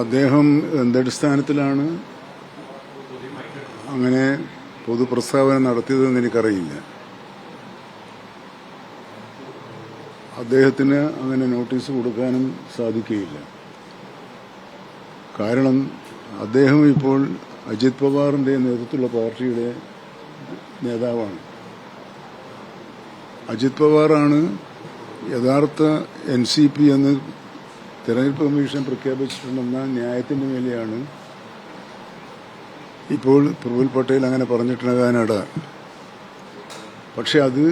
അദ്ദേഹം എന്തടിസ്ഥാനത്തിലാണ് അങ്ങനെ പൊതുപ്രസ്താവന നടത്തിയതെന്ന് എനിക്കറിയില്ല. അദ്ദേഹത്തിന് അങ്ങനെ നോട്ടീസ് കൊടുക്കാനും സാധിക്കുകയില്ല. കാരണം അദ്ദേഹം ഇപ്പോൾ അജിത് പവാറിന്റെ നേതൃത്വത്തിലുള്ള പാർട്ടിയുടെ നേതാവാണ്. അജിത് പവാറാണ് യഥാർത്ഥ എൻ സി പി എന്ന് തെരഞ്ഞെടുപ്പ് കമ്മീഷൻ പ്രഖ്യാപിച്ചിട്ടുണ്ടെന്ന ന്യായത്തിന്റെ മേലെയാണ് ഇപ്പോൾ പ്രഫുൽ പട്ടേൽ അങ്ങനെ പറഞ്ഞിട്ടുണ്ടാകാനിട പക്ഷെ അത്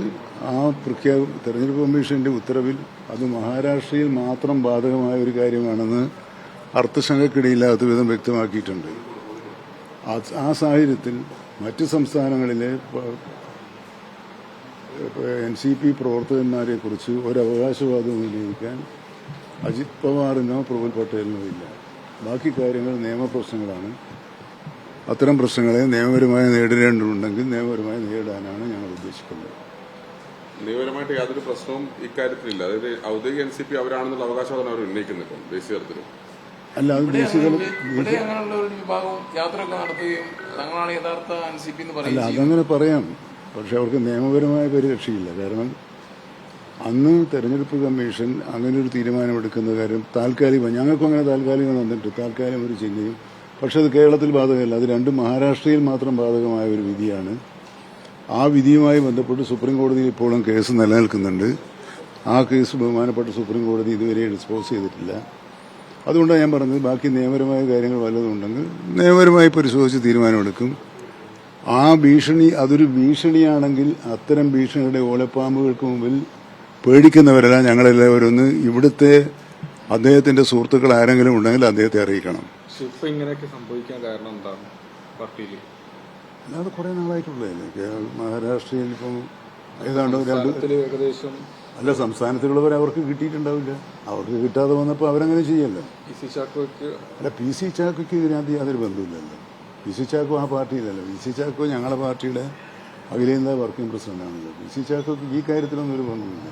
ആ പ്രഖ്യാപ തെരഞ്ഞെടുപ്പ് കമ്മീഷന്റെ ഉത്തരവിൽ അത് മഹാരാഷ്ട്രയിൽ മാത്രം ബാധകമായ ഒരു കാര്യമാണെന്ന് അർത്ഥശങ്കക്കിടയില്ലാത്ത വിധം വ്യക്തമാക്കിയിട്ടുണ്ട്. ആ- സാഹചര്യത്തിൽ മറ്റ് സംസ്ഥാനങ്ങളിലെ എൻ സി പി പ്രവർത്തകന്മാരെ കുറിച്ച് ഒരു അവകാശവാദവും ഉന്നയിക്കാൻ അജിത് പവാറിനോ പ്രഫുൽ പട്ടേലിനോ ഇല്ല ബാക്കി കാര്യങ്ങൾ നിയമപ്രശ്നങ്ങളാണ് അത്തരം പ്രശ്നങ്ങളെ നിയമപരമായി നേരിടേണ്ടതുണ്ടെങ്കിൽ നിയമപരമായി നേരിടാനാണ് ഞങ്ങൾ ഉദ്ദേശിക്കുന്നത്. നിയമപരമായിട്ട് യാതൊരു പ്രശ്നവും ഇക്കാര്യത്തിലില്ല. അതായത് ഔദ്യോഗിക എൻ സി പി അവരാണെന്നുള്ള അവകാശവാദം അവർ ഉന്നയിക്കുന്നില്ല ദേശീയ തലത്തിലും. അല്ല അത് ദേശീയ അങ്ങനെയുള്ള ഒരു വിഭാഗം യാത്രയൊക്കെ നടത്തുകയും തങ്ങളാണ് യഥാർത്ഥ എൻ സി പി എന്ന് അല്ല അതങ്ങനെ പറയാം. പക്ഷെ അവർക്ക് നിയമപരമായ പരിരക്ഷയില്ല. കാരണം അന്ന് തെരഞ്ഞെടുപ്പ് കമ്മീഷൻ അങ്ങനെ ഒരു തീരുമാനമെടുക്കുന്ന കാര്യം താൽക്കാലികം ഞങ്ങൾക്കും അങ്ങനെ താൽക്കാലികം വന്നിട്ട് താൽക്കാലികം ഒരു ചിഹ്നയും. പക്ഷെ അത് കേരളത്തിൽ ബാധകമല്ല. അത് രണ്ട് മഹാരാഷ്ട്രയിൽ മാത്രം ബാധകമായ ഒരു വിധിയാണ്. ആ വിധിയുമായി ബന്ധപ്പെട്ട് സുപ്രീം കോടതിയിൽ ഇപ്പോഴും കേസ് നിലനിൽക്കുന്നുണ്ട്. ആ കേസ് ബഹുമാനപ്പെട്ട സുപ്രീം കോടതി ഇതുവരെ ഡിസ്പോസ് ചെയ്തിട്ടില്ല. അതുകൊണ്ടാണ് ഞാൻ പറഞ്ഞത് ബാക്കി നിയമപരമായ കാര്യങ്ങൾ വല്ലതും ഉണ്ടെങ്കിൽ നിയമപരമായി പരിശോധിച്ച് തീരുമാനമെടുക്കും. ആ ഭീഷണി അതൊരു ഭീഷണിയാണെങ്കിൽ അത്തരം ഭീഷണിയുടെ ഓലപ്പാമ്പുകൾക്ക് മുമ്പിൽ പേടിക്കുന്നവരല്ല ഞങ്ങളെല്ലാവരും ഒന്ന് ഇവിടുത്തെ അദ്ദേഹത്തിന്റെ സുഹൃത്തുക്കൾ ആരെങ്കിലും ഉണ്ടെങ്കിൽ അദ്ദേഹത്തെ അറിയിക്കണം. ഇപ്പൊ ഇങ്ങനെയൊക്കെ സംഭവിക്കാൻ കാരണം എന്താണ് പാർട്ടിയിൽ? കുറെ നാളായിട്ടുള്ളതല്ലേ മഹാരാഷ്ട്രയിൽ ഇപ്പം ഏതാണ്ട് ഏകദേശം അല്ല സംസ്ഥാനത്തിലുള്ളവർ അവർക്ക് കിട്ടിയിട്ടുണ്ടാവില്ല. അവർക്ക് കിട്ടാതെ വന്നപ്പോൾ അവരങ്ങനെ ചെയ്യല്ലോ. അല്ല പി സി ചാക്കോയ്ക്ക് ഇതിനകത്ത് യാതൊരു ബന്ധമില്ലല്ലോ പി സി ചാക്കോ ആ പാർട്ടിയിലല്ലോ. പി സി ചാക്കോ ഞങ്ങളുടെ പാർട്ടിയുടെ അഖിലേന്ത്യാ വർക്കിംഗ് പ്രസിഡന്റാണ് പി സി ഈ കാര്യത്തിലൊന്നും ഒരു ബന്ധമില്ല